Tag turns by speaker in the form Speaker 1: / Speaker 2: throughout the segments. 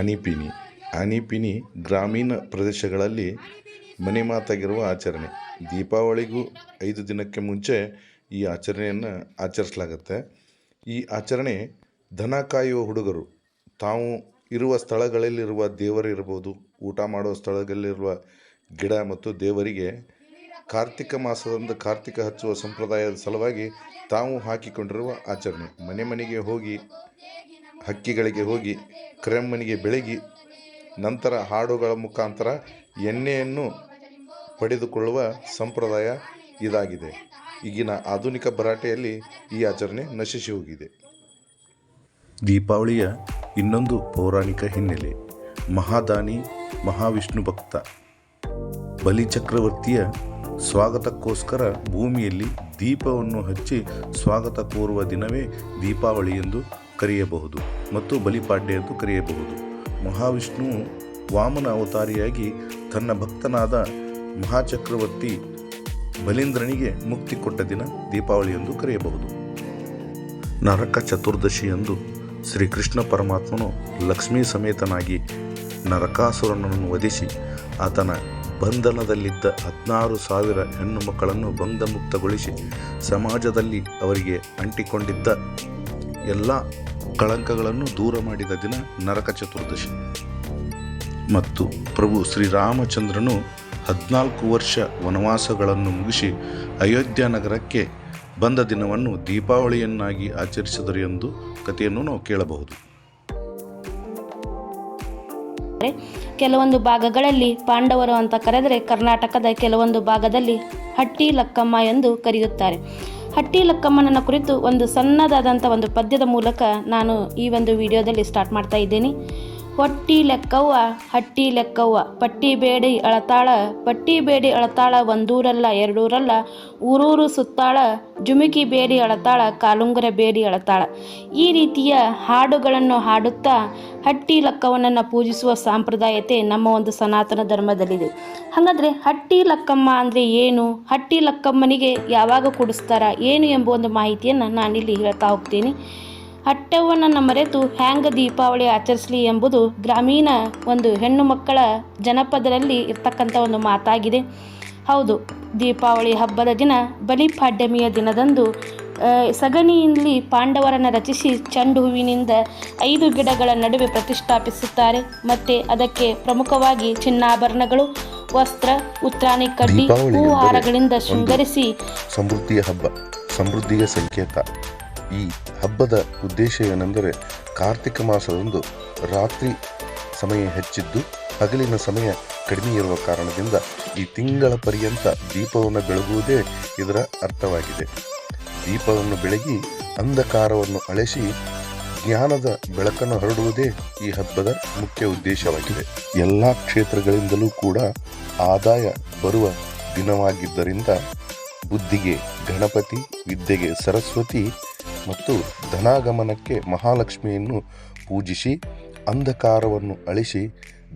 Speaker 1: ಆನಿಪಿನಿ. ಆನಿಪಿನಿ ಗ್ರಾಮೀಣ ಪ್ರದೇಶಗಳಲ್ಲಿ ಮನೆ ಮಾತಾಗಿರುವ ಆಚರಣೆ. ದೀಪಾವಳಿಗೂ ಐದು ದಿನಕ್ಕೆ ಮುಂಚೆ ಈ ಆಚರಣೆಯನ್ನು ಆಚರಿಸಲಾಗುತ್ತೆ. ಈ ಆಚರಣೆ ದನ ಕಾಯುವ ಹುಡುಗರು. ತಾವು ಇರುವ ಸ್ಥಳಗಳಲ್ಲಿರುವ ದೇವರಿರ್ಬೋದು ಊಟ ಮಾಡುವ ಸ್ಥಳಗಳಲ್ಲಿರುವ ಗಿಡ ಮತ್ತು ದೇವರಿಗೆ ಕಾರ್ತಿಕ ಮಾಸದಂದು ಕಾರ್ತಿಕ ಹಚ್ಚುವ ಸಂಪ್ರದಾಯದ ಸಲುವಾಗಿ ತಾವು ಹಾಕಿಕೊಂಡಿರುವ ಆಚರಣೆ. ಮನೆ ಮನೆಗೆ ಹೋಗಿ ಹಕ್ಕಿಗಳಿಗೆ ಹೋಗಿ ಕ್ರೆಮ್ಮನಿಗೆ ಬೆಳಗಿ ನಂತರ ಹಾಡುಗಳ ಮುಖಾಂತರ ಎಣ್ಣೆಯನ್ನು ಪಡೆದುಕೊಳ್ಳುವ ಸಂಪ್ರದಾಯ ಇದಾಗಿದೆ. ಈಗಿನ ಆಧುನಿಕ ಭರಾಟೆಯಲ್ಲಿ ಈ ಆಚರಣೆ ನಶಿಸಿ ಹೋಗಿದೆ. ದೀಪಾವಳಿಯ ಇನ್ನೊಂದು ಪೌರಾಣಿಕ ಹಿನ್ನೆಲೆ, ಮಹಾದಾನಿ ಮಹಾವಿಷ್ಣು ಭಕ್ತ. ಬಲಿಚಕ್ರವರ್ತಿಯ ಸ್ವಾಗತಕ್ಕೋಸ್ಕರ ಭೂಮಿಯಲ್ಲಿ ದೀಪವನ್ನು ಹಚ್ಚಿ ಸ್ವಾಗತ ಕೋರುವ ದಿನವೇ ದೀಪಾವಳಿ ಎಂದು ಕರೆಯಬಹುದು ಮತ್ತು ಬಲಿಪಾಡ್ಯ ಎಂದು ಕರೆಯಬಹುದು. ಮಹಾವಿಷ್ಣು ವಾಮನ ಅವತಾರಿಯಾಗಿ ತನ್ನ ಭಕ್ತನಾದ ಮಹಾಚಕ್ರವರ್ತಿ ಬಲೀಂದ್ರನಿಗೆ ಮುಕ್ತಿ ಕೊಟ್ಟ ದಿನ ದೀಪಾವಳಿ ಎಂದು ಕರೆಯಬಹುದು. ನರಕ ಚತುರ್ದಶಿಯಂದು ಶ್ರೀಕೃಷ್ಣ ಪರಮಾತ್ಮನು ಲಕ್ಷ್ಮೀ ಸಮೇತನಾಗಿ ನರಕಾಸುರನನ್ನು ವಧಿಸಿ ಆತನ ಬಂಧನದಲ್ಲಿದ್ದ ಹದಿನಾರು ಸಾವಿರ ಹೆಣ್ಣು ಮಕ್ಕಳನ್ನು ಬಂಧಮುಕ್ತಗೊಳಿಸಿ ಸಮಾಜದಲ್ಲಿ ಅವರಿಗೆ ಅಂಟಿಕೊಂಡಿದ್ದ ಎಲ್ಲ ಕಳಂಕಗಳನ್ನು ದೂರ ಮಾಡಿದ ದಿನ ನರಕ ಚತುರ್ದಶಿ. ಮತ್ತು ಪ್ರಭು ಶ್ರೀರಾಮಚಂದ್ರನು ಹದಿನಾಲ್ಕು ವರ್ಷ ವನವಾಸಗಳನ್ನು ಮುಗಿಸಿ ಅಯೋಧ್ಯ ನಗರಕ್ಕೆ ಬಂದ ದಿನವನ್ನು ದೀಪಾವಳಿಯನ್ನಾಗಿ ಆಚರಿಸಿದರು ಎಂದು ಕಥೆಯನ್ನು ನಾವು ಕೇಳಬಹುದು.
Speaker 2: ಕೆಲವೊಂದು ಭಾಗಗಳಲ್ಲಿ ಪಾಂಡವರು ಅಂತ ಕರೆದರೆ ಕರ್ನಾಟಕದ ಕೆಲವೊಂದು ಭಾಗದಲ್ಲಿ ಹಟ್ಟಿ ಲಕ್ಕಮ್ಮ ಎಂದು ಕರೆಯುತ್ತಾರೆ. ಹಟ್ಟಿ ಲಕ್ಕಮ್ಮನನ್ನ ಕುರಿತು ಒಂದು ಸಣ್ಣದಾದಂಥ ಒಂದು ಪದ್ಯದ ಮೂಲಕ ನಾನು ಈ ಒಂದು ವಿಡಿಯೋದಲ್ಲಿ ಸ್ಟಾರ್ಟ್ ಮಾಡ್ತಾ ಇದ್ದೇನೆ. ಹೊಟ್ಟಿ ಲೆಕ್ಕವ್ವ, ಹಟ್ಟಿ ಲೆಕ್ಕವ್ವ. ಪಟ್ಟಿ ಬೇಡಿ ಅಳತಾಳ, ಪಟ್ಟಿ ಬೇಡಿ ಅಳತಾಳ ಒಂದೂರಲ್ಲ, ಎರಡೂರಲ್ಲ. ಊರೂರು ಸುತ್ತಾಳ, ಜುಮುಕಿ ಬೇಡಿ ಅಳತಾಳ, ಕಾಲುಂಗರ ಬೇಡಿ ಅಳತಾಳ. ಈ ರೀತಿಯ ಹಾಡುಗಳನ್ನು ಹಾಡುತ್ತಾ ಹಟ್ಟಿ ಲಕ್ಕವನನ್ನು ಪೂಜಿಸುವ ಸಾಂಪ್ರದಾಯತೆ ನಮ್ಮ ಒಂದು ಸನಾತನ ಧರ್ಮದಲ್ಲಿದೆ. ಹಾಗಾದರೆ ಹಟ್ಟಿ ಲಕ್ಕಮ್ಮ ಅಂದರೆ ಏನು? ಹಟ್ಟಿ ಲಕ್ಕಮ್ಮನಿಗೆ ಯಾವಾಗ ಕೊಡಿಸ್ತಾರ? ಏನು ಎಂಬ ಒಂದು ಮಾಹಿತಿಯನ್ನು ನಾನಿಲ್ಲಿ ಹೇಳ್ತಾ ಹೋಗ್ತೀನಿ. ಹಟ್ಟೆವ್ವನನ್ನು ಮರೆತು ಹ್ಯಾಂಗ ದೀಪಾವಳಿ ಆಚರಿಸಲಿ ಎಂಬುದು ಗ್ರಾಮೀಣ ಒಂದು ಹೆಣ್ಣು ಮಕ್ಕಳ ಜನಪದರಲ್ಲಿ ಇರ್ತಕ್ಕಂಥ ಒಂದು ಮಾತಾಗಿದೆ. ಹೌದು ದೀಪಾವಳಿ ಹಬ್ಬದ ದಿನ ಬಲಿಪಾಡ್ಯಮಿಯ ದಿನದಂದು ಸಗಣಿಯಲ್ಲಿ ಪಾಂಡವರನ್ನು ರಚಿಸಿ ಚೆಂಡು ಹೂವಿನಿಂದ ಐದು ಗಿಡಗಳ ನಡುವೆ ಪ್ರತಿಷ್ಠಾಪಿಸುತ್ತಾರೆ. ಮತ್ತು ಅದಕ್ಕೆ ಪ್ರಮುಖವಾಗಿ ಚಿನ್ನಾಭರಣಗಳು ವಸ್ತ್ರ ಉತ್ರಾಣಿ ಕಡ್ಡಿ
Speaker 1: ದೀಪಾವಳಿ
Speaker 2: ಹೂ
Speaker 1: ಎಂದರೆ
Speaker 2: ಹಾರಗಳಿಂದ ಶೃಂಗರಿಸಿ
Speaker 1: ಸಮೃದ್ಧಿಯ ಹಬ್ಬ ಸಮೃದ್ಧಿಯ ಸಂಕೇತ. ಈ ಹಬ್ಬದ ಉದ್ದೇಶ ಏನೆಂದರೆ ಕಾರ್ತಿಕ ಮಾಸದಂದು ರಾತ್ರಿ ಸಮಯ ಹೆಚ್ಚಿದ್ದು ಹಗಲಿನ ಸಮಯ ಕಡಿಮೆ ಇರುವ ಕಾರಣದಿಂದ ಈ ತಿಂಗಳ ಪರ್ಯಂತ ದೀಪವನ್ನು ಬೆಳಗುವುದೇ ಇದರ ಅರ್ಥವಾಗಿದೆ. ದೀಪವನ್ನು ಬೆಳಗಿ ಅಂಧಕಾರವನ್ನು ಅಳಿಸಿ ಜ್ಞಾನದ ಬೆಳಕನ್ನು ಹರಡುವುದೇ ಈ ಹಬ್ಬದ ಮುಖ್ಯ ಉದ್ದೇಶವಾಗಿದೆ. ಎಲ್ಲ ಕ್ಷೇತ್ರಗಳಿಂದಲೂ ಕೂಡ ಆದಾಯ ಬರುವ ದಿನವಾಗಿದ್ದರಿಂದ ಬುದ್ಧಿಗೆ ಗಣಪತಿ, ವಿದ್ಯೆಗೆ ಸರಸ್ವತಿ ಮತ್ತು ಧನಾಗಮನಕ್ಕೆ ಮಹಾಲಕ್ಷ್ಮಿಯನ್ನು ಪೂಜಿಸಿ, ಅಂಧಕಾರವನ್ನು ಅಳಿಸಿ,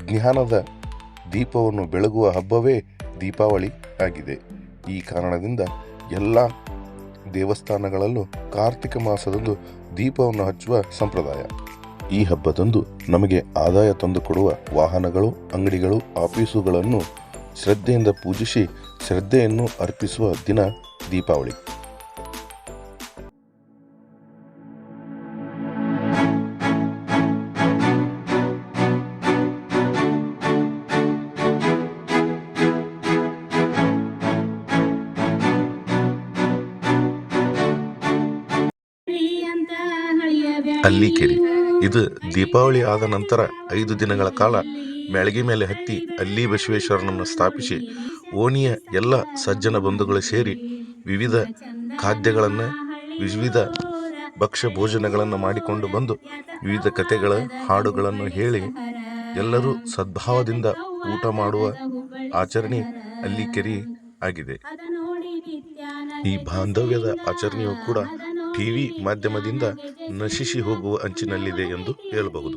Speaker 1: ಜ್ಞಾನದ ದೀಪವನ್ನು ಬೆಳಗುವ ಹಬ್ಬವೇ ದೀಪಾವಳಿ ಆಗಿದೆ. ಈ ಕಾರಣದಿಂದ ಎಲ್ಲ ದೇವಸ್ಥಾನಗಳಲ್ಲೂ ಕಾರ್ತಿಕ ಮಾಸದಂದು ದೀಪವನ್ನು ಹಚ್ಚುವ ಸಂಪ್ರದಾಯ. ಈ ಹಬ್ಬದಂದು ನಮಗೆ ಆದಾಯ ತಂದುಕೊಡುವ ವಾಹನಗಳು, ಅಂಗಡಿಗಳು, ಆಫೀಸುಗಳನ್ನು ಶ್ರದ್ಧೆಯಿಂದ ಪೂಜಿಸಿ, ಶ್ರದ್ಧೆಯನ್ನು ಅರ್ಪಿಸುವ ದಿನ ದೀಪಾವಳಿ. ಅಲ್ಲಿಕೆರೆ ಇದು ದೀಪಾವಳಿ ಆದ ನಂತರ ಐದು ದಿನಗಳ ಕಾಲ ಮೆಳಗೆ ಮೇಲೆ ಹತ್ತಿ ಅಲ್ಲಿ ಬಸವೇಶ್ವರನನ್ನು ಸ್ಥಾಪಿಸಿ ಓಣಿಯ ಎಲ್ಲ ಸಜ್ಜನ ಬಂಧುಗಳು ಸೇರಿ ವಿವಿಧ ಖಾದ್ಯಗಳನ್ನು, ವಿವಿಧ ಭಕ್ಷ್ಯ ಭೋಜನಗಳನ್ನು ಮಾಡಿಕೊಂಡು ಬಂದು ವಿವಿಧ ಕಥೆಗಳ, ಹಾಡುಗಳನ್ನು ಹೇಳಿ ಎಲ್ಲರೂ ಸದ್ಭಾವದಿಂದ ಊಟ ಮಾಡುವ ಆಚರಣೆ ಅಲ್ಲಿಕೆರೆ ಆಗಿದೆ. ಈ ಬಾಂಧವ್ಯದ ಆಚರಣೆಯು ಕೂಡ ಟಿವಿ ಮಾಧ್ಯಮದಿಂದ ನಶಿಸಿ ಹೋಗುವ ಅಂಚಿನಲ್ಲಿದೆ ಎಂದು ಹೇಳಬಹುದು.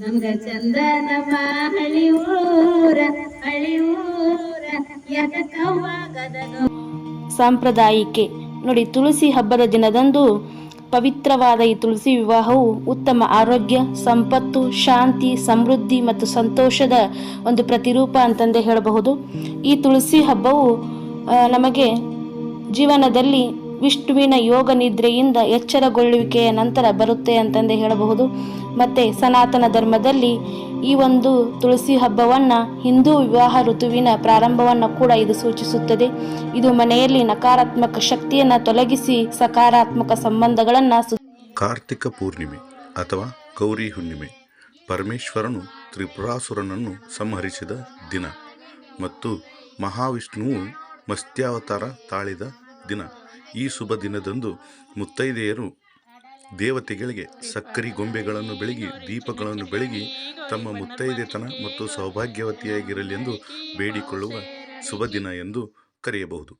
Speaker 3: ನಮ್ಗ ಚಂದ ನಮ್ಮ ಹಳಿ ಊರ ಹಳಿ ಊರ ಗದಗ?
Speaker 2: ಸಾಂಪ್ರದಾಯಿಕೆ. ನೋಡಿ ತುಳಸಿ ಹಬ್ಬದ ದಿನದಂದು ಪವಿತ್ರವಾದ ಈ ತುಳಸಿ ವಿವಾಹವು ಉತ್ತಮ ಆರೋಗ್ಯ, ಸಂಪತ್ತು, ಶಾಂತಿ, ಸಮೃದ್ಧಿ ಮತ್ತು ಸಂತೋಷದ ಒಂದು ಪ್ರತಿರೂಪ ಅಂತಂದೇ ಹೇಳಬಹುದು. ಈ ತುಳಸಿ ಹಬ್ಬವು ನಮಗೆ ಜೀವನದಲ್ಲಿ ವಿಷ್ಣುವಿನ ಯೋಗ ನಿದ್ರೆಯಿಂದ ಎಚ್ಚರಗೊಳ್ಳುವಿಕೆಯ ನಂತರ ಬರುತ್ತೆ ಅಂತಂದೇ ಹೇಳಬಹುದು. ಮತ್ತು ಸನಾತನ ಧರ್ಮದಲ್ಲಿ ಈ ಒಂದು ತುಳಸಿ ಹಬ್ಬವನ್ನು ಹಿಂದೂ ವಿವಾಹ ಋತುವಿನ ಪ್ರಾರಂಭವನ್ನು ಕೂಡ ಇದು ಸೂಚಿಸುತ್ತದೆ. ಇದು ಮನೆಯಲ್ಲಿ ನಕಾರಾತ್ಮಕ ಶಕ್ತಿಯನ್ನು ತೊಲಗಿಸಿ ಸಕಾರಾತ್ಮಕ ಸಂಬಂಧಗಳನ್ನು
Speaker 1: ಕಾರ್ತಿಕ ಪೂರ್ಣಿಮೆ ಅಥವಾ ಗೌರಿ ಹುಣ್ಣಿಮೆ ಪರಮೇಶ್ವರನು ತ್ರಿಪುರಾಸುರನನ್ನು ಸಂಹರಿಸಿದ ದಿನ ಮತ್ತು ಮಹಾವಿಷ್ಣುವು ಮತ್ಸ್ಯಾವತಾರ ತಾಳಿದ ದಿನ. ಈ ಶುಭ ದಿನದಂದು ಮುತ್ತೈದೆಯರು ದೇವತೆಗಳಿಗೆ ಸಕ್ಕರೆ ಗೊಂಬೆಗಳನ್ನು ಬೆಳಗಿ, ದೀಪಗಳನ್ನು ಬೆಳಗಿ ತಮ್ಮ ಮುತ್ತೈದೆತನ ಮತ್ತು ಸೌಭಾಗ್ಯವತಿಯಾಗಿರಲಿ ಎಂದು ಬೇಡಿಕೊಳ್ಳುವ ಶುಭ ದಿನ ಎಂದು ಕರೆಯಬಹುದು.